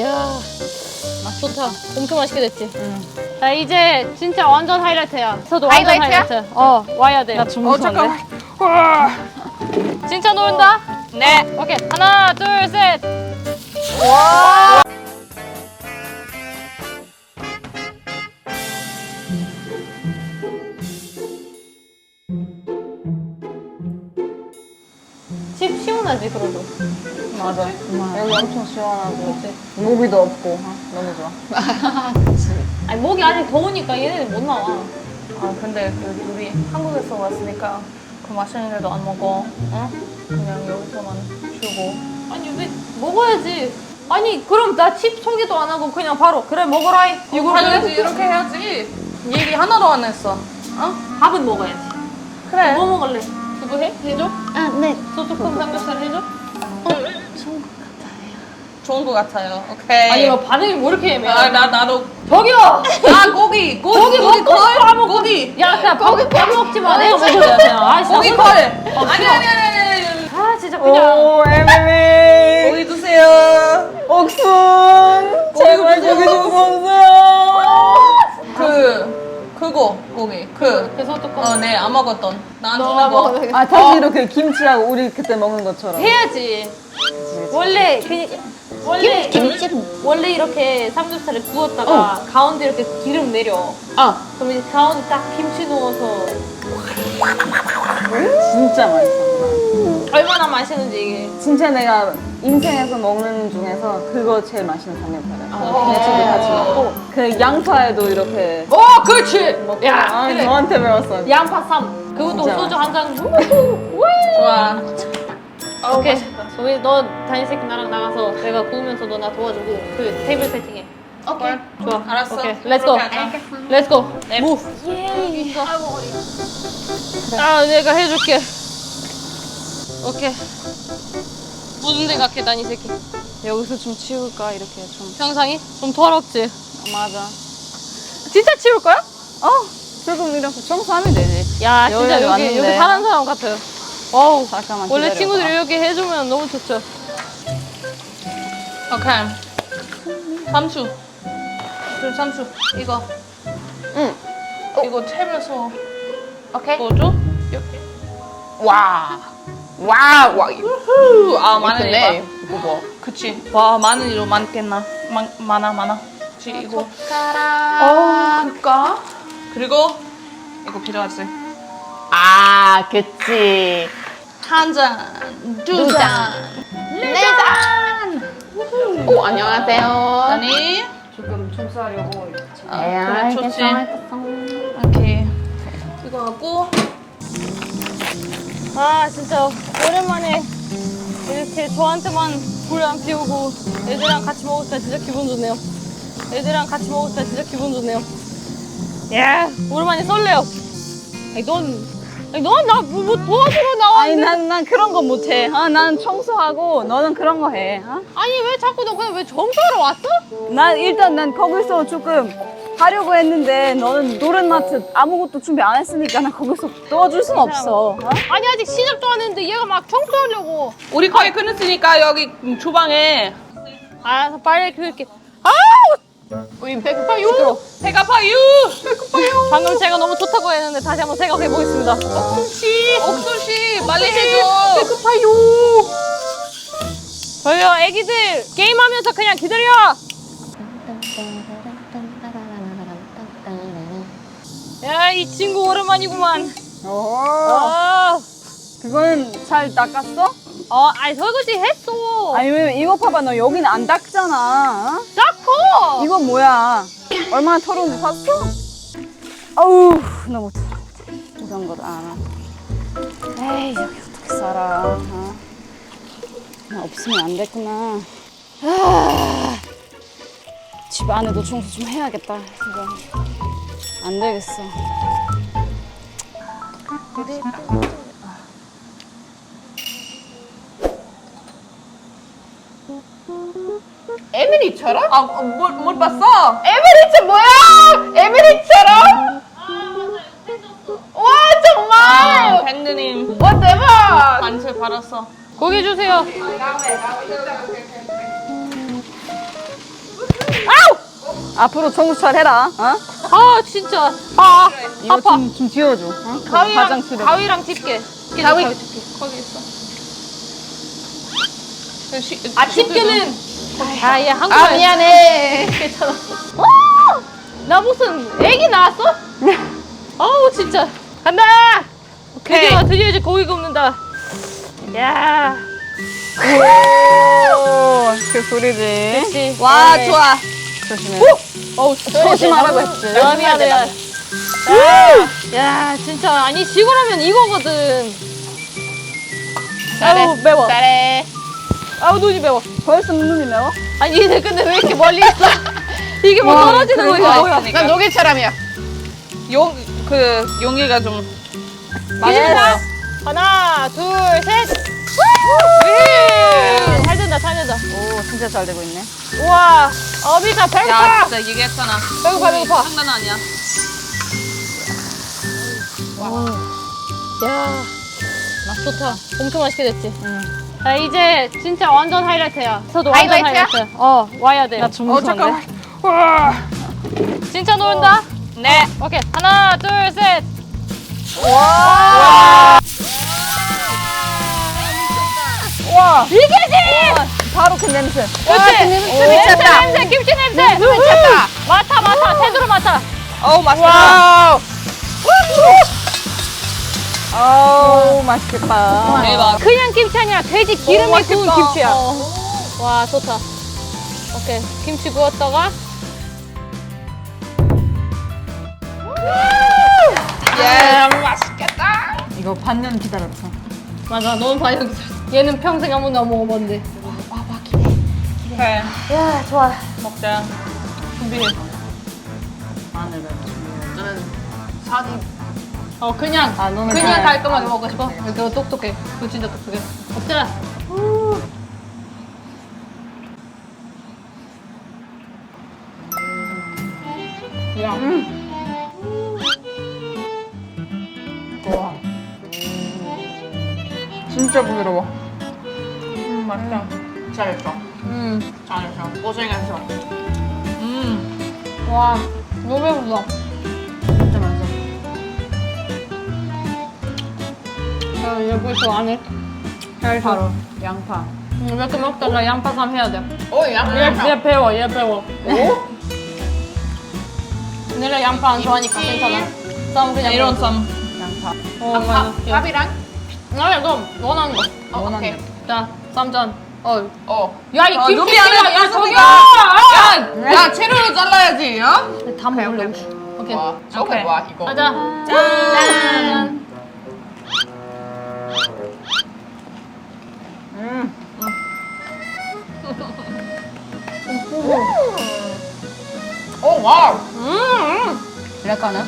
야, 맛 좋다. 엄청 맛있게 됐지? 자, 이제 진짜 완전 하이라이트야. 저도 완전 하이라이트야? 하이라이트. 어, 와야 돼. 나어 잠깐. 진짜 노른다? 네. 오케이. 하나, 둘, 셋. 집 시원하지, 그래도. 맞아. 여기 엄청 시원하고 모기도 없고 어? 너무 좋아. 아니, 목이 아직 더우니까 얘네는 못 나와. 아 근데 그 우리 한국에서 왔으니까 그 맛있는 데도 안 먹어. 어? 그냥 여기서만 쉬고. 아니, 왜 먹어야지. 아니, 그럼 나 칩 소개도 안 하고 그냥 바로 그래, 먹어라. 이거 해야지 이렇게 해야지. 얘기 하나도 안 했어. 어? 밥은 먹어야지. 그래. 뭐 먹을래? 그거 해? 해줘? 아 네. 소뚜껑 삼겹살 해줘? 좋은 것 같아요. 오케이. 아니, 뭐 반응이 뭐 이렇게 애매해? 아, 나 나도. 저기요! 아 고기 고기 고기 먹고 싶어 안 먹고 고기 야, 그냥 고기 밥 먹지 마. 내가 먹어야 돼. 아, 진짜. 고기 컬. 아니 아니 아니 아니 아니. 아, 진짜 그냥. 오 에밀리. 고기 주세요. 옥순. 제발 고기 좀 주세요. 그 그거 고기 그. 그 소뚜껑. 어, 네, 안 먹었던. 나안 너가 주는 거. 먹어도 아 다시 이렇게 김치하고 우리 그때 먹은 것처럼. 해야지. 원래 그 원래 원래 이렇게 삼겹살을 구웠다가 가운데 이렇게 기름 내려. 아 그럼 이제 가운데 딱 김치 넣어서 진짜 맛있어. 얼마나 맛있는지 이게. 진짜 내가 인생에서 먹는 중에서 그거 제일 맛있는 삼겹살이야. 아. 야채도 같이 먹고 그 양파에도 이렇게. 어, 그렇지. 야, 아 그래. 너한테 배웠어. 양파 쌈. 그것도 진짜 소주 한 잔. 좋아. 오케이. 우리 너 단위 새끼 나랑 나가서 내가 구우면서 너 나 도와주고 그 테이블 세팅해. 오케이. 좋아. 알았어. 오케이. 렛츠 고. 렛츠 고. 무브. 예. 아, 내가 해줄게. 오케이. 무슨 생각해, 단위 새끼? 여기서 좀 치울까 이렇게 좀. 평상이? 좀 더럽지? 맞아. 진짜 치울 거야? 어 조금 이렇게 청소하면 되지. 야, 진짜 여기. 여기 사는 사람 같아요. 와우. 잠깐만 원래 기다려봐. 친구들이 이렇게 해주면 너무 좋죠. 오케이. 삼수. 저 삼수. 이거. 응. 이거 탭에서 오케이. 넣어줘. 와. 와, 와. 후. 아 마늘 근데 이거. 이거 뭐. 그치. 와 마늘이 많겠나? 많 많아 많아. 그치 이거. 젓가락. 어 그니까. 그리고 이거 필요하지. 아, 그치. 한 잔, 두두 잔, 네 잔. 오, 안녕하세요. 아니. 조금 청소하려고 이렇게. 아, 그래 좋지. 오케이. 이거 하고. 아 진짜 오랜만에 이렇게 저한테만 불 안 피우고 애들이랑 같이 먹을 때 진짜 기분 좋네요. 애들이랑 같이 먹을 때 진짜 기분 좋네요. 야 오랜만에 설레요. 아니 넌, 아니 넌나 뭐, 뭐 도와주러 나와. 아니, 난, 난 그런 거 못해. 아, 난 청소하고 너는 그런 거 해. 어? 아니 왜 자꾸 너 그냥 왜 청소하러 왔어? 난 일단 난 거기서 조금 하려고 했는데 너는 노른마트 아무것도 준비 안 했으니까 난 거기서 도와줄 순 없어. 어? 아니 아직 시작도 안 했는데 얘가 막 청소하려고. 우리 거의 끝났으니까 여기 주방에 알아서 빨리 그렇게. 아 우 우리 배고파요. 배가 아파요. 배고파요. 방금 제가 너무 좋다고 했는데 다시 한번 생각해 보겠습니다. 옥수씨, 옥수씨, 빨리 해줘. 배고파요. 저요 애기들 게임하면서 그냥 기다려. 야 이 친구 오랜만이구만. 어. 아, 그거는 잘 닦았어? 어, 아니 설거지 했어. 아니, 왜 이거 봐봐. 너 여기는 안 닦잖아. 어? 닦어. 이건 뭐야? 얼마나 더러운지 봤어? 아우, 나 못해. 이런 안 하. 에이, 여기 어떻게 살아? 어? 나 없으면 안 됐구나. 아, 집 안에도 청소 좀 해야겠다. 이거 안 되겠어. 에밀리처럼? 아, 어, 못, 못 봤어? 에메리츠 뭐야? 에메리처럼? 와 정말! 밴드님 와 대박! 반세 받았어. 고기 주세요. 앞으로 정수 잘 해라. 어? 아 진짜 아 이거 아파 좀, 좀 지워줘. 어? 가위랑 화장실에. 가위랑 집게 가위. 가위 집게 거기 있어. 아 집게는 아 얘 한국 아 미안해. 괜찮아 나 무슨 애기 나왔어? 어우 진짜 간다 오케이. 드디어 드디어 이제 고기 굽는다 야 오, 그 소리지. 그치. 와, 네. 좋아. 조심해. 어우 조심하라고 했지. 아 미안해 미안해 야 진짜 아니 시골하면 이거거든 잘해. 아우 매워 잘해. 아우 눈이 매워 벌써 눈이 매워? 아니 얘네 근데 왜 이렇게 멀리 있어 이게 뭐 와, 떨어지는 거 이거 그러니까. 뭐야 난 녹일 사람이야. 용, 그, 용이가 좀. 맞아 하나 둘 셋 잘 된다 잘 된다 오, 진짜 잘 되고 있네. 우와 어비가 배고파 진짜 얘기했잖아. 배고파 배고파 장난 아니야. 야 맛 좋다 엄청 맛있게 됐지 자 이제 진짜 완전 하이라이트야. 저도 완전 하이라이트야? 하이라이트. 어 와야 돼. 나좀 무서운데. 진짜 노른다? 네. 오케이. 하나 둘 셋. 와, 이게지! 바로 그 냄새. 그렇지 냄새 냄새 미쳤다. 냄새 김치 냄새. 미쳤다. 맡아 맡아. 제대로 맡아. 어우, 맛있겠다. 아우, 맛있겠다. 대박. 김치 아니라 돼지 기름에. 구운 김치야 어. 와 좋다 오케이 김치 구웠다가 예, 맛있겠다. 이거 반년 기다렸어. 맞아 너무 반응 얘는 평생 아무나 안 먹어봤는데 그래. 야 좋아 먹자. 준비해. 마늘을. 저는 사디. 어 그냥 아, 너는 그냥 잘- 깔끔하게 먹고 싶어? 그거 똑똑해 그거 진짜 똑똑해 먹자 야. 와. 진짜 부드러워. 음, 맛있다. 잘했어. 음. 잘했어. 고생했어. 음. 와 너무 배불러 야얘 벌써 안해 잘 바로 양파. 음, 이렇게 먹다가 양파삼 해야 돼 오, 얘, 양파. 얘 배워 얘 배워 내가 양파 안 좋아하니까 김치. 괜찮아 쌈 그냥 이런 먹어. 쌈. 양파. 어 아, 맞아 밥, 밥이랑? 너 원하는 거 어, 원하는 오케이. 자, 쌈전. 어. 어. 야, 이 어, 김치 루비 야, 안에 야, 루비가. 저기야! 야, 야, 채로로 잘라야지, 어? 다 먹을래. 오케이. 와, 저거 오케이. 봐, 이거. 가자. 짠. 음. 오, 와우. 음. 약간은?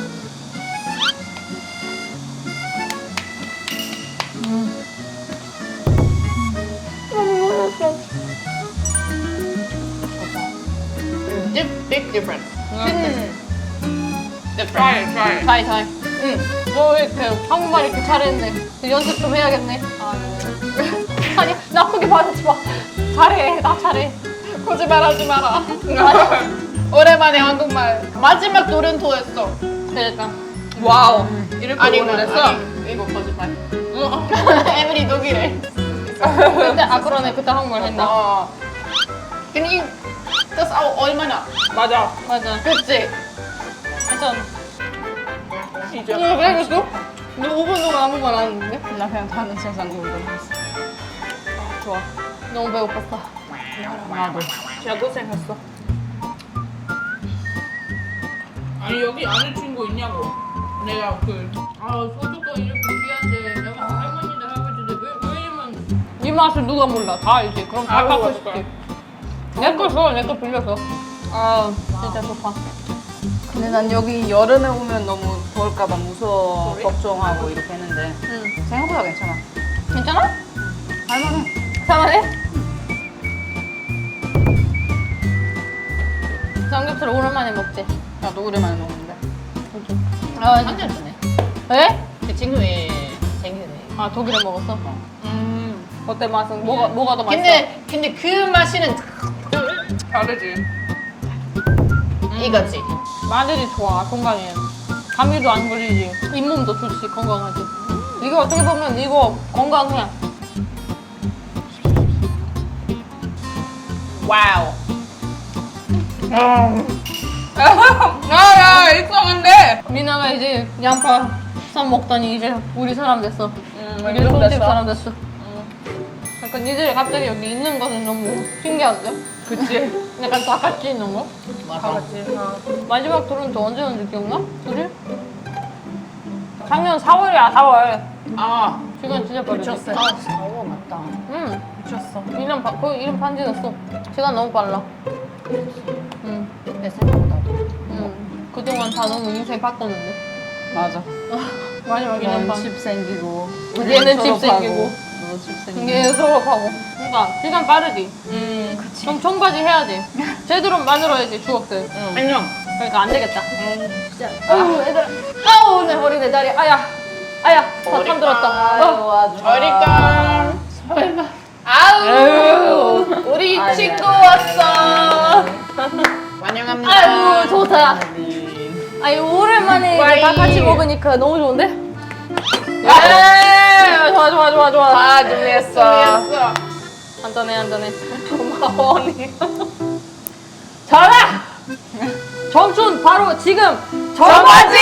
Big, big difference. 음. Try it, try it. 잘, 잘. 응. 너 이렇게 한국말 이렇게 잘했네. 연습 좀 해야겠네. 아니, 나쁘게 받아지 마. 잘해. 나 잘해. 거짓말하지 마라. 오랜만에 한국말. 마지막 노련토 했어. 그러니까. 와우. 이렇게 아니, 오래 그랬어? 아니, 이거 거짓말. 에밀리 독일에. 근데, 아, 그러네. 그때 한국말 했나? 어. 근데 이, das auch 얼마나? 맞아. 맞아. 그치? 괜찮아. 이제. 너왜 그랬어? 너 5분 동안 아무 말 안 했는데? 나 그냥 다른 세상 공부했어. 좋아. 너무 배고팠어. 나도. 진짜 고생했어. 아니 여기 아는 친구 있냐고. 내가 그 아 소주가 이렇게 귀한데 내가 할머니들 할아버지들 왜 왜냐면 이 맛을 누가 몰라 다 알지 그럼 다 아이고, 갖고 맛있다. 싶지 내거 줘, 내거 빌려줘 아 진짜 좋다 근데 난 여기 여름에 오면 너무 더울까봐 무서워? 걱정하고 이렇게 했는데 응 생각보다 괜찮아. 괜찮아? 할만해. 살만해? 삼겹살 오랜만에 먹지 나도 오랜만에 먹는데. 아 한잔 주네. 에? 그 친구의 생일에. 아 독일에 먹었어? 음 어때 맛은? 뭐가, 뭐가 더 맛있어? 근데 근데 그 맛이는 다르지. 이거지. 마늘이 좋아 건강에 감기도 안 걸리지 잇몸도 좋지 건강하지 이거 어떻게 보면 이거 건강해 와우. 아야 이상한데. 미나가 이제 양파 쌈 먹더니 이제 우리 사람 됐어 음, 우리 손집 사람 됐어 약간 니들이 갑자기 여기 있는 것은 너무 신기한데? 그치. 약간 다 같이 있는 거? 맞아. 같이. 마지막 토론토 언제 언제 기억나? 그지? 작년 4월이야 4월 아 시간 진짜 빠르지? 미쳤어. 아, 4월 맞다. 응 미쳤어. 1년 반, 거의 1년 반 지났어 시간 너무 빨라 응, 내 생각보다. 응 그동안 다 너무 인생 바꿨는데 맞아. 마지막 1년 반집 생기고. 얘는 집 생기고. 너집 생기고. 이게 졸업하고 그러니까 시간 빠르지 음 그치. 좀 청바지 해야지 제대로 만들어야지 추억들 안녕. 그러니까 안 되겠다 진짜 아우 얘들아 아우 내 머리 내 다리 아야 아야 다 잠들었다 어. 아주. 어리까. 설마. 아우. 우리 아니야. 친구 왔어. 환영합니다. 아유 좋다 아니 오랜만에 다. 같이 먹으니까 너무 좋은데? 예 좋아 좋아 좋아 좋아 아 준비했어. 준비했어. 한잔해 한잔해 고마워 언니. 전화 점순 바로 지금 정바지.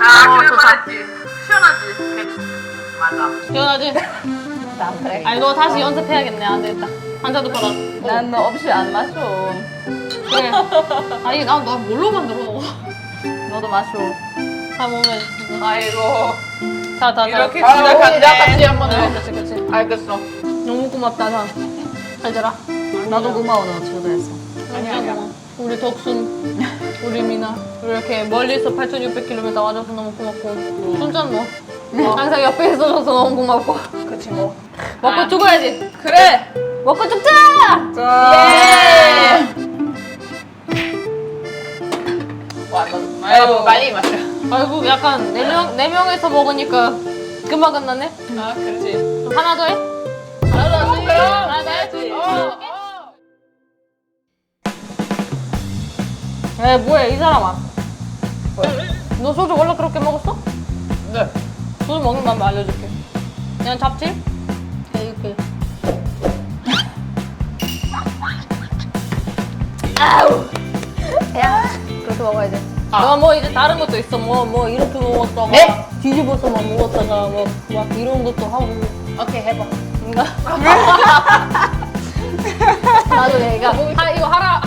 아, 그래 말했지. 시원하지. 맞아. 시원하지? 안 그래. 아니 너 다시 연습해야겠네 안 되겠다 한자도 받아 난 너 없이 안 마셔. 그래 아니 난너 뭘로 만들어 너도 마셔. 다 먹으면 아이고. 자 자 자 이렇게 시작한대. 같이 한번 해. 그치 그치 알겠어. 너무 고맙다 자 얘들아 나도 고마워, 너 초대해서. 아니야 아니야 우리 덕순 우리 미나 우리 이렇게 멀리서 8,600km 와줘서 너무 고맙고 순짠 뭐 항상 옆에 있어줘서 너무 고맙고 그치 뭐. 먹고 죽어야지 그래. 먹고 죽자 예. 와, 너, 아이고 빨리 마셔. 아이고 약간 네명네 명에서 먹으니까 금방 끝났네 아, 그렇지. 좀 하나 더 해? 하나 더 그럼. 하나 더 해야지 어. 에 뭐야 이 사람아 너 소주 원래 그렇게 먹었어? 네. 소주 먹는 방법 알려줄게. 그냥 잡지? 이렇게. 아우! 야 그렇게 먹어야 돼. 아. 너뭐 이제 다른 것도 있어. 뭐 뭐 이렇게 먹었다가 네? 뒤집어서만 먹었다가 뭐막 이런 것도 하고. 오케이 해봐. 나도 얘가 하, 이거 하라